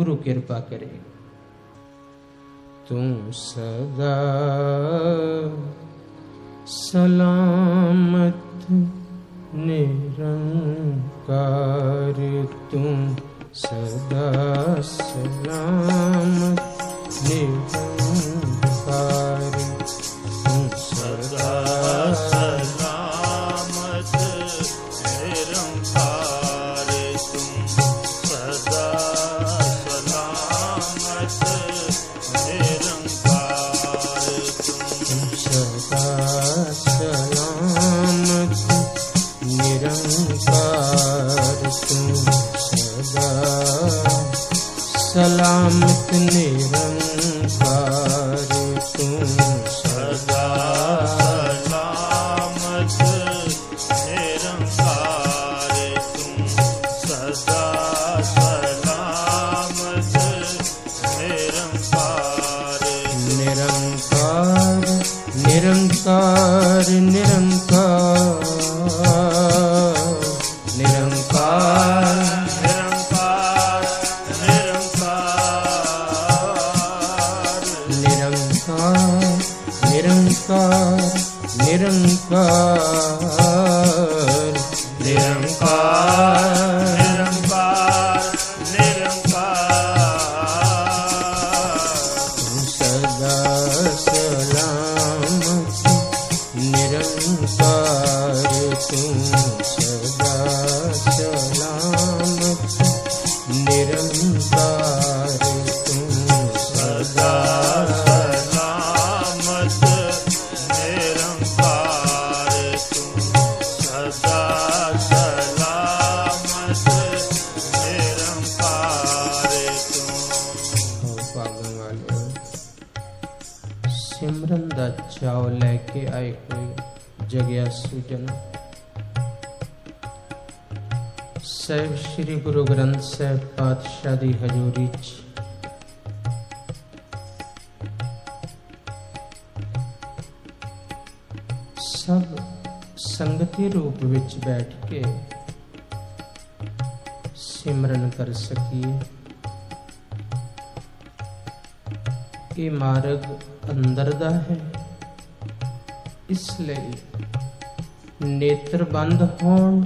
ਗੁਰੂ ਕਿਰਪਾ ਕਰੇ। ਤੂੰ ਸਦਾ ਸਲਾਮਤ ਨਿਰੰਕਾਰ। ਤੂੰ ਸਦਾ ਸਲਾਮਤ ਨਿਰੰਕਾਰ। निरंकार जन साहब श्री गुरु ग्रंथ साहब, पातशाह की हजूरी सब संगति रूप विच बैठ के सिमरन कर सकी। मार्ग अंदर का है, इसलिए ਨੇਤਰ ਬੰਦ ਹੋਣ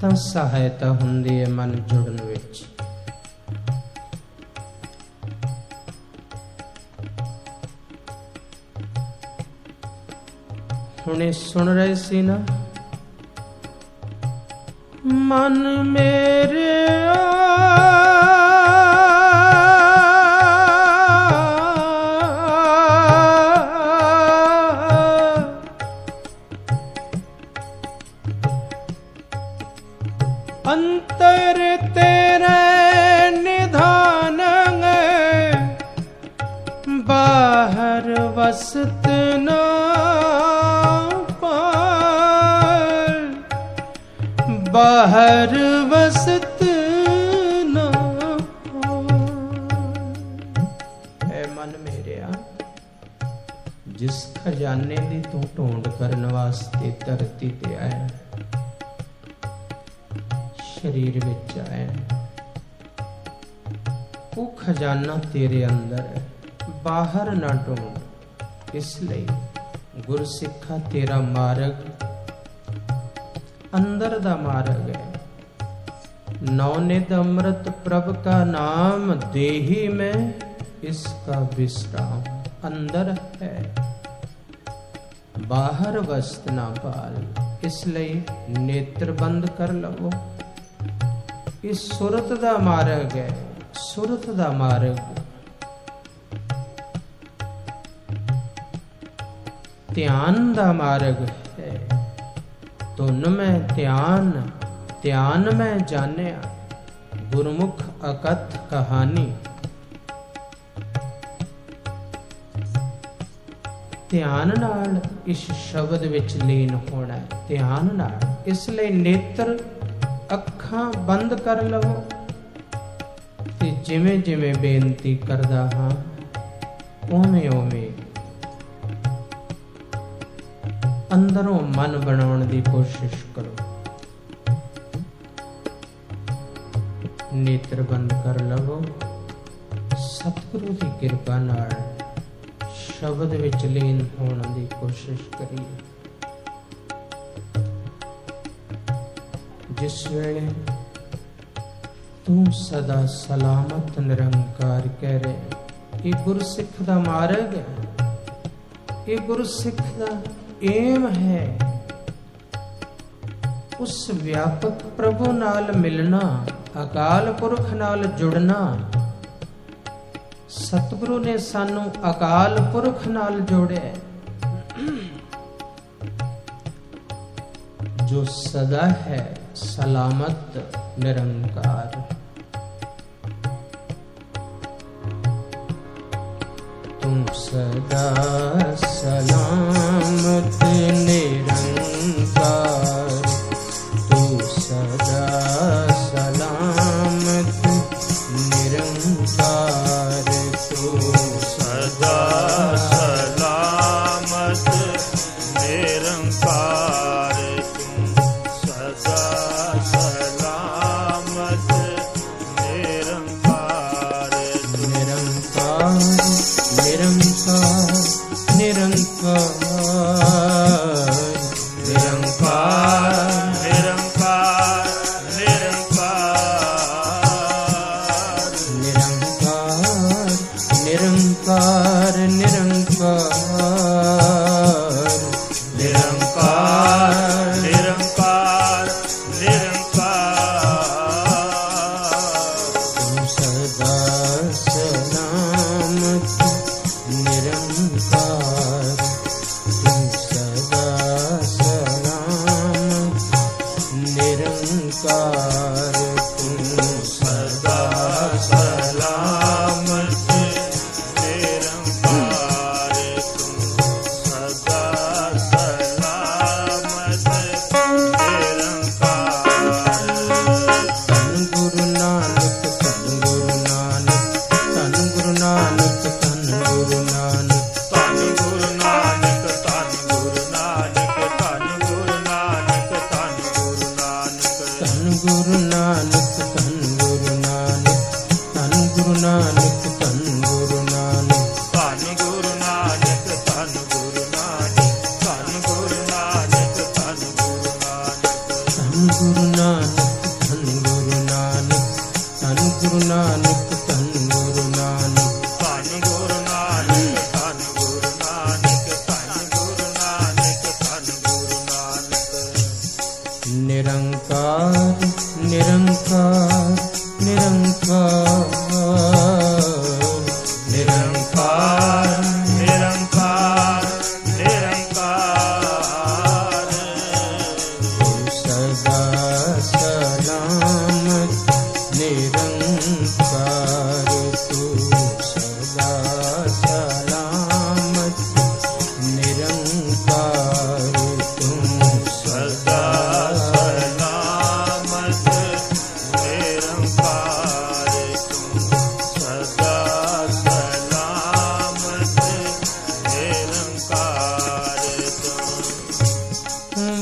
ਤਾਂ ਸਹਾਇਤਾ ਹੁੰਦੀ ਹੈ ਮਨ ਜੁੜਨ ਵਿੱਚ। ਹੁਣੇ ਸੁਣ ਰਹੇ ਸੀ ਨਾ, ਮਨ ਮੇਰੇ ਹਰ ਵਸਤ ਨਾ ਐ ਮਨ ਮੇਰਿਆ, ਜਿਸ ਖਜ਼ਾਨੇ ਦੀ ਤੂੰ ਢੋਂਡ ਕਰਨ ਵਾਸਤੇ ਧਰਤੀ ਤੇ ਆਇਆ, ਸਰੀਰ ਵਿੱਚ ਆਇਆ। ਉਹ ਖਜ਼ਾਨਾ ਤੇਰੇ ਅੰਦਰ ਹੈ, ਬਾਹਰ ਨਾ ਢੂੰਡ। ਇਸ ਲਈ ਗੁਰਸਿੱਖਾ ਤੇਰਾ ਮਾਰਗ ਅੰਦਰ ਦਾ ਮਾਰਗ ਹੈ। नवनिध अमृत प्रभ का नाम देही में इसका विश्राम अंदर है बाहर वस्त ना पाल इसलिए नेत्र बंद कर लवो ਇਹ ਸੁਰਤ ਦਾ ਮਾਰਗ ਹੈ ਸੁਰਤ ਦਾ ਮਾਰਗ ਧਿਆਨ ਦਾ ਮਾਰਗ ਹੈ ਤੁਨ ਮੈਂ ਧਿਆਨ ਧਿਆਨ ਮੈਂ ਜਾਣਿਆ, ਗੁਰਮੁਖ ਅਕਥ ਕਹਾਣੀ। ਧਿਆਨ ਨਾਲ ਇਸ ਸ਼ਬਦ ਵਿੱਚ ਲੀਨ ਹੋਣਾ ਹੈ। ਧਿਆਨ ਨਾਲ, ਇਸ ਲਈ ਨੇਤਰ ਅੱਖਾਂ ਬੰਦ ਕਰ ਲਵੋ ਤੇ ਜਿਵੇਂ ਜਿਵੇਂ ਬੇਨਤੀ ਕਰਦਾ ਹਾਂ, ਉਵੇਂ ਉਵੇਂ ਅੰਦਰੋਂ ਮਨ ਬਣਾਉਣ ਦੀ ਕੋਸ਼ਿਸ਼ ਕਰੋ। ਨੇਤਰ ਬੰਦ ਕਰ ਲਵੋ। ਸਤਿਗੁਰੂ ਦੀ ਕਿਰਪਾ ਨਾਲ ਸ਼ਬਦ ਵਿੱਚ ਲੀਨ ਹੋਣ ਦੀ ਕੋਸ਼ਿਸ਼ ਕਰੀਏ। ਜਿਸ ਵੇਲੇ ਤੂੰ ਸਦਾ ਸਲਾਮਤ, ਨਿਰੰਕਾਰ ਕਹਿ ਰਹੇ ਇਹ ਗੁਰਸਿੱਖ ਦਾ ਮਾਰਗ ਹੈ। ਇਹ ਗੁਰਸਿੱਖ ਦਾ ਏਮ ਹੈ। ਉਸ ਵਿਆਪਕ ਪ੍ਰਭੂ ਨਾਲ ਮਿਲਣਾ ਅਕਾਲ ਪੁਰਖ ਨਾਲ ਜੁੜਨਾ। ਸਤਿਗੁਰੂ ਨੇ ਸਾਨੂੰ ਅਕਾਲ ਪੁਰਖ ਨਾਲ ਜੋੜਿਆ। ਜੋ ਸਦਾ ਹੈ, ਸਲਾਮਤ, ਨਿਰੰਕਾਰ। ਤੂੰ ਸਦਾ ਸਲਾਮਤ, ਨਿਰੰਕਾਰ। huzurun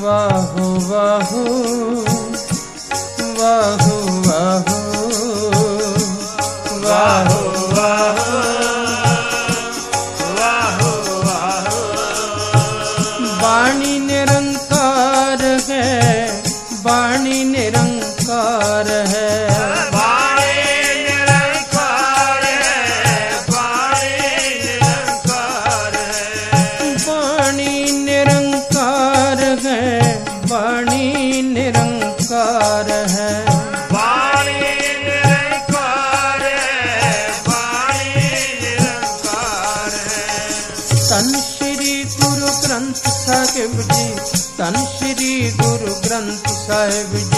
বাহু বাহু বাহু carrego em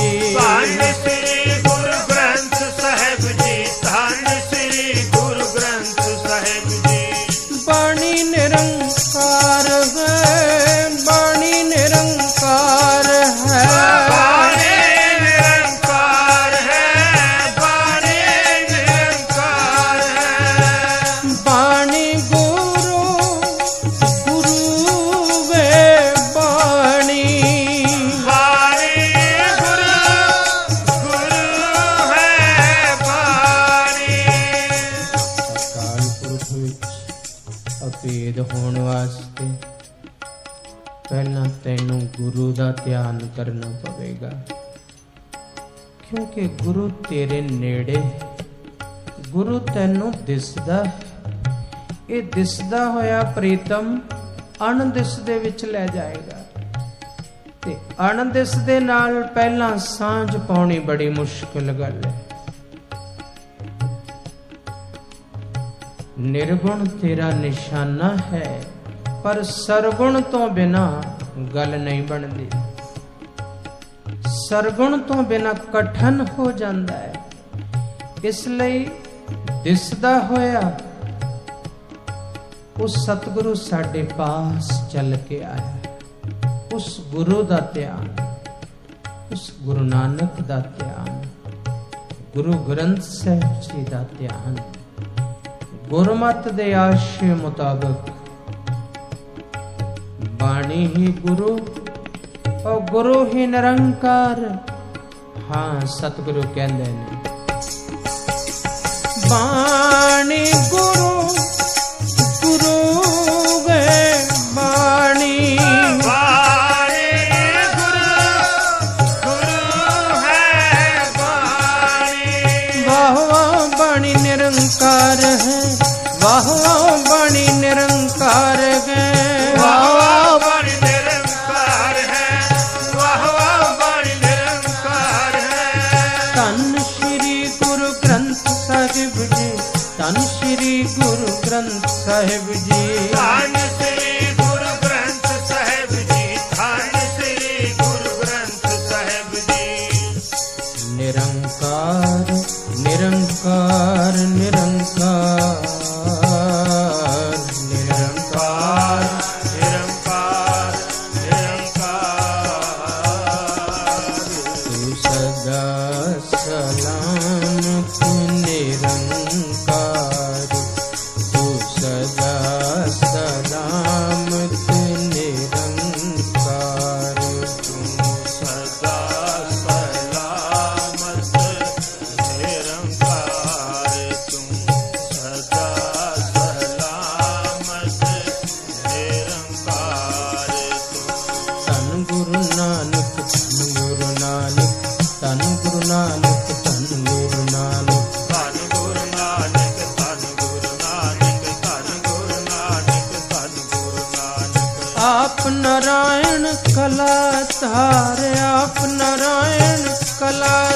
ਜਾਏਗਾ ਕਿਉਂਕਿ ਗੁਰੂ ਤੇਰੇ ਨੇੜੇ ਗੁਰੂ ਤੈਨੂੰ ਦਿਸਦਾ ਇਹ ਦਿਸਦਾ ਹੋਇਆ ਪ੍ਰੀਤਮ ਅਣਦਿਸ ਦੇ ਵਿੱਚ ਲੈ ਜਾਏਗਾ। ਤੇ ਅਣਦਿਸ ਦੇ ਨਾਲ ਪਹਿਲਾਂ ਸਾਂਝ ਪਾਉਣੀ ਬੜੀ ਮੁਸ਼ਕਲ ਗੱਲ ਹੈ। ਨਿਰਗੁਣ ਤੇਰਾ ਨਿਸ਼ਾਨਾ ਹੈ, ਪਰ ਸਰਗੁਣ ਤੋਂ ਬਿਨਾ ਗੱਲ ਨਹੀਂ ਬਣਦੀ। ਸਰਗੁਣ ਤੋਂ ਬਿਨਾ ਕਠਨ ਹੋ ਜਾਂਦਾ ਹੈ। ਇਸ ਲਈ ਦਿਸਦਾ ਹੋਇਆ ਉਹ ਸਤਿਗੁਰੂ ਸਾਡੇ ਪਾਸ ਚੱਲ ਕੇ ਆਇਆ ਉਸ ਗੁਰੂ ਦਾ ਧਿਆਨ, ਉਸ ਗੁਰੂ ਨਾਨਕ ਦਾ ਧਿਆਨ, ਗੁਰੂ ਗ੍ਰੰਥ ਸਾਹਿਬ ਜੀ ਦਾ ਧਿਆਨ, ਗੁਰਮਤ ਦੇ ਆਸ਼ੇ ਮੁਤਾਬਕ ਬਾਣੀ ਹੀ ਗੁਰੂ ਉਹ ਗੁਰੂ ਹੀ ਨਿਰੰਕਾਰ। ਹਾਂ ਸਤਿਗੁਰੂ ਕਹਿੰਦੇ ਨੇ। ਬਾਣੀ ਗੁਰੂ ਆਨੰਦ ਸਾਹਿਬ ਜੀ।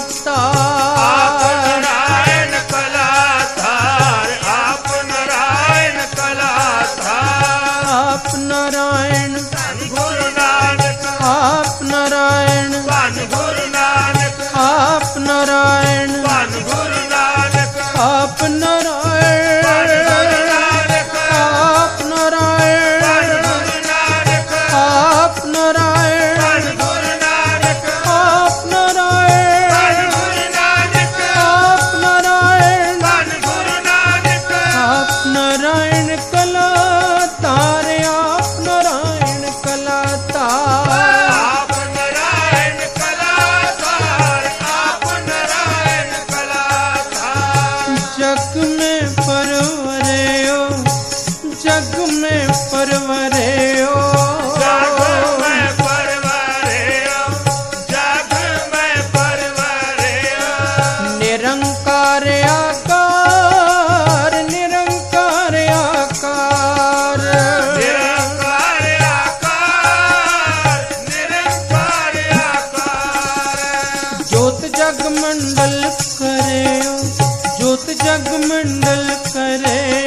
Stop. ਜੋਤ ਜਗ ਮੰਡਲ ਕਰਿਓ ਜੋਤ ਜਗ ਮੰਡਲ ਕਰੇ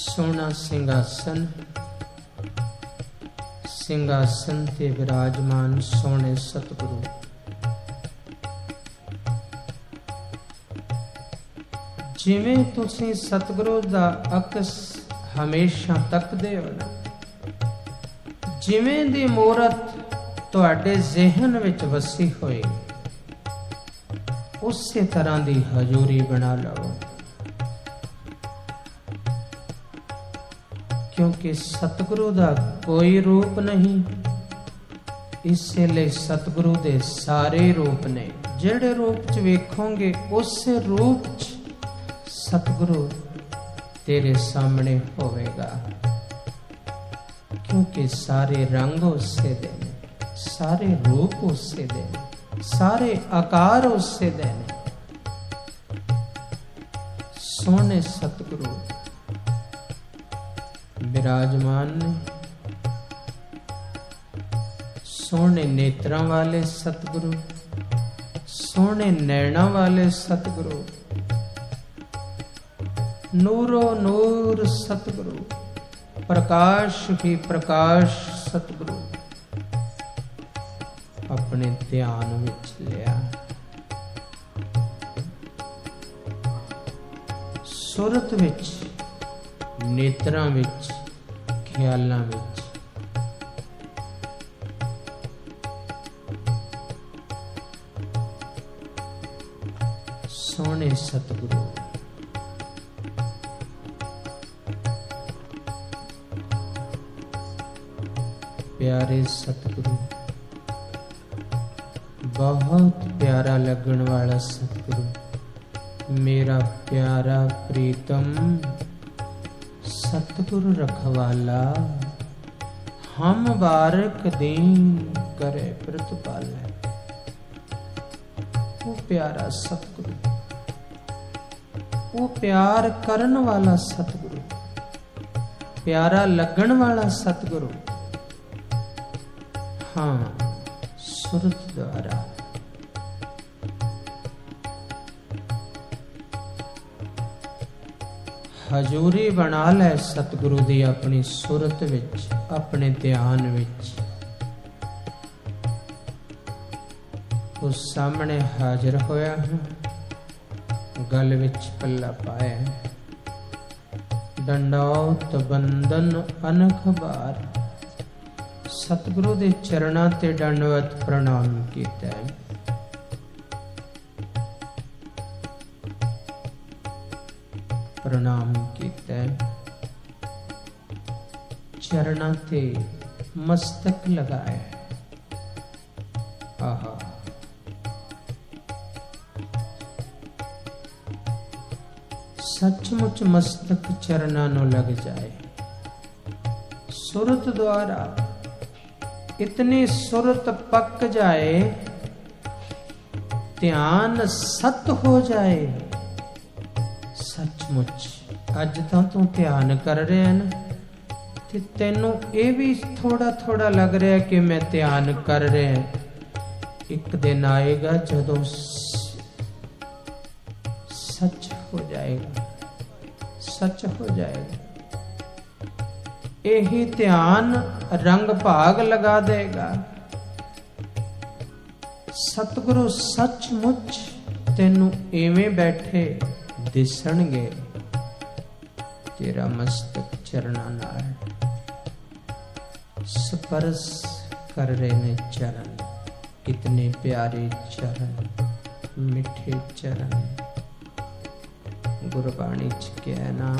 ਸੋਹਣਾ ਸਿੰਘਾਸਨ ਸਿੰਘਾਸਨ ਤੇ ਵਿਰਾਜਮਾਨ ਸੋਹਣੇ ਸਤਿਗੁਰੂ। ਜਿਵੇਂ ਤੁਸੀਂ ਸਤਿਗੁਰੂ ਦਾ ਅਕਸ ਹਮੇਸ਼ਾ ਤੱਕਦੇ ਹੋ ਨਾ, ਜਿਵੇਂ ਦੀ ਮੂਰਤ ਤੁਹਾਡੇ ਜ਼ਿਹਨ ਵਿੱਚ ਵਸੀ ਹੋਏ ਉਸੇ ਤਰ੍ਹਾਂ ਦੀ ਹਜ਼ੂਰੀ ਬਣਾ ਲਓ। ਕਿਉਂਕਿ ਸਤਿਗੁਰੂ ਦਾ ਕੋਈ ਰੂਪ ਨਹੀਂ, ਇਸੇ ਲਈ ਸਤਿਗੁਰੂ ਦੇ ਸਾਰੇ ਰੂਪ ਨੇ। ਜਿਹੜੇ ਰੂਪ 'ਚ ਵੇਖੋਗੇ, ਉਸੇ ਰੂਪ 'ਚ ਸਤਿਗੁਰੂ ਤੇਰੇ ਸਾਹਮਣੇ ਹੋਵੇਗਾ। ਕਿਉਂਕਿ ਸਾਰੇ ਰੰਗ ਉਸੇ ਦੇ ਨੇ, ਸਾਰੇ ਰੂਪ ਉਸੇ ਦੇ ਨੇ, ਸਾਰੇ ਆਕਾਰ ਉਸੇ ਦੇ ਨੇ। ਸੋਹਣੇ ਸਤਿਗੁਰੂ ਬਿਰਾਜਮਾਨ। ਨੇ ਸੋਹਣੇ ਨੇਤਰਾਂ ਵਾਲੇ ਸਤਿਗੁਰੂ, ਸੋਹਣੇ ਨੈਣਾ ਵਾਲੇ ਸਤਿਗੁਰੂ, ਨੂਰੋ ਨੂਰ ਸਤਿਗੁਰੂ, ਪ੍ਰਕਾਸ਼ ਹੀ ਪ੍ਰਕਾਸ਼ ਸਤਿਗੁਰੂ, ਆਪਣੇ ਧਿਆਨ ਵਿੱਚ ਲਿਆ। ਸੁਰਤ ਵਿੱਚ ਨੇਤਰਾਂ ਵਿੱਚ, ਖਿਆਲਾਂ ਵਿੱਚ। ਸੋਹਣੇ ਸਤਿਗੁਰੂ। ਪਿਆਰੇ ਸਤਿਗੁਰੂ, ਬਹੁਤ ਪਿਆਰਾ ਲੱਗਣ ਵਾਲਾ ਸਤਿਗੁਰੂ। ਮੇਰਾ ਪਿਆਰਾ ਪ੍ਰੀਤਮ ਸਤਿਗੁਰ ਰਖਵਾਲਾ, ਹਮ ਬਾਰਕ ਦੀਨ ਕਰੇ ਪ੍ਰਤਪਾਲੈ। ਉਹ ਪਿਆਰਾ ਸਤਿਗੁਰੂ, ਉਹ ਪਿਆਰ ਕਰਨ ਵਾਲਾ ਸਤਿਗੁਰੂ, ਪਿਆਰਾ ਲੱਗਣ ਵਾਲਾ ਸਤਿਗੁਰੂ। ਹਾਂ ਸੁਰਤ ਦੁਆਰਾ ਹਜ਼ੂਰੀ ਬਣਾ ਲੈ ਸਤਿਗੁਰੂ ਦੀ ਆਪਣੀ ਸੁਰਤ ਵਿੱਚ, ਆਪਣੇ ਧਿਆਨ ਵਿੱਚ। ਉਸ ਸਾਹਮਣੇ ਹਾਜ਼ਰ ਹੋਇਆ ਹਾਂ। ਗਲ ਵਿੱਚ ਪੱਲਾ ਪਾਇਆ ਹੈ। ਡੰਡੌਤ ਬੰਦਨ ਅਨਖ ਬਾਰ। ਸਤਿਗੁਰੂ ਦੇ ਚਰਨਾਂ ਤੇ ਦੰਡਵਤ ਪ੍ਰਣਾਮ ਕੀਤਾ ਹੈ। ਚਰਨਾਂ ਤੇ ਮਸਤਕ ਲਗਾਇਆ ਹੈ। ਆਹਾ ਸੱਚਮੁੱਚ ਮਸਤਕ ਚਰਨਾਂ ਨੂੰ ਲੱਗ ਜਾਏ ਸੁਰਤ ਦੁਆਰਾ ਇਤਨੀ ਸੁਰਤ ਪੱਕ ਜਾਏ ਧਿਆਨ ਸਤ ਹੋ ਜਾਏ ਸੱਚਮੁੱਚ ਅੱਜ ਤਾਂ ਤੂੰ ਧਿਆਨ ਕਰ ਰਿਹਾ ਨਾ ਤੇ ਤੈਨੂੰ ਇਹ ਵੀ ਥੋੜਾ ਥੋੜਾ ਲੱਗ ਰਿਹਾ ਕਿ ਮੈਂ ਧਿਆਨ ਕਰ ਰਿਹਾ। ਇੱਕ ਦਿਨ ਆਏਗਾ ਜਦੋਂ ਸੱਚ ਹੋ ਜਾਏਗਾ। ਸੱਚ ਹੋ ਜਾਏਗਾ। ਇਹੀ ਧਿਆਨ ਰੰਗ ਭਾਗ ਲਗਾ ਦੇਗਾ। ਸਤਿਗੁਰੂ ਸੱਚਮੁੱਚ ਤੈਨੂੰ ਐਵੇਂ ਬੈਠੇ ਦਿਸਣਗੇ। ਤੇਰਾ ਮਸਤਕ ਚਰਣਾ ਨਾਲ। ਸਪਰਸ ਕਰ ਰਹੇ ਨੇ ਚਰਨ। ਕਿਤਨੇ ਪਿਆਰੇ ਚਰਨ ਮਿੱਠੇ ਚਰਨ। ਗੁਰਬਾਣੀ ਚ ਕਹਿ ਨਾ